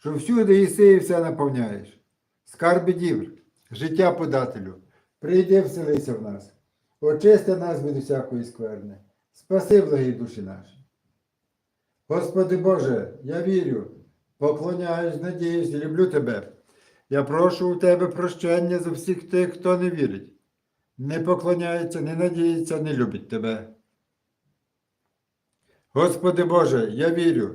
що всюди єси і все наповняєш. Скарби дівр, життя подателю, прийди вселися в нас, очисти нас від усякої скверни, спаси благі душі наші. Господи Боже, я вірю, поклоняюсь, надіюсь люблю Тебе. Я прошу у Тебе прощення за всіх тих, хто не вірить, не поклоняється, не надіється, не любить Тебе. Господи Боже, я вірю,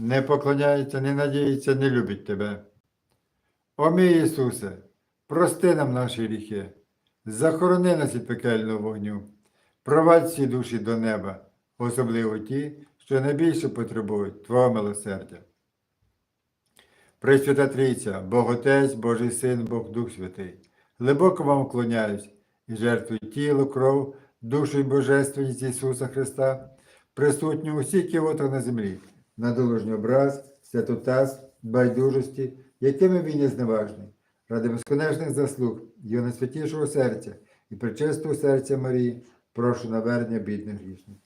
не поклоняється, не надіється, не любить Тебе. О Ісусе, прости нам наші гріхи, захорони нас від пекельного вогню, провадь всі душі до неба, особливо ті, що найбільше потребують Твого милосердя. Пресвята Трійця, Бог Отець, Божий Син, Бог Дух Святий, глибоко вам вклоняюсь і жертвую тіло, кров, душу і божественність Ісуса Христа, присутню у всіх кіотах на землі, на долужній образ, святотаз, байдужості, якими він є зневажний, ради безконечних заслуг Його найсвятішого серця і причистого серця Марії, прошу навернення бідних грішних.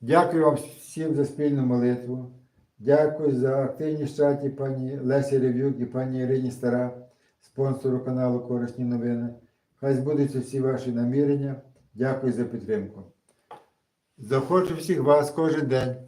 Дякую вам всім за спільну молитву. Дякую за активність в чаті пані Лесі Рев'юк і пані Ірині Стара, спонсору каналу Корисні новини. Хай збудуться всі ваші намірення. Дякую за підтримку. Захочу всіх вас кожен день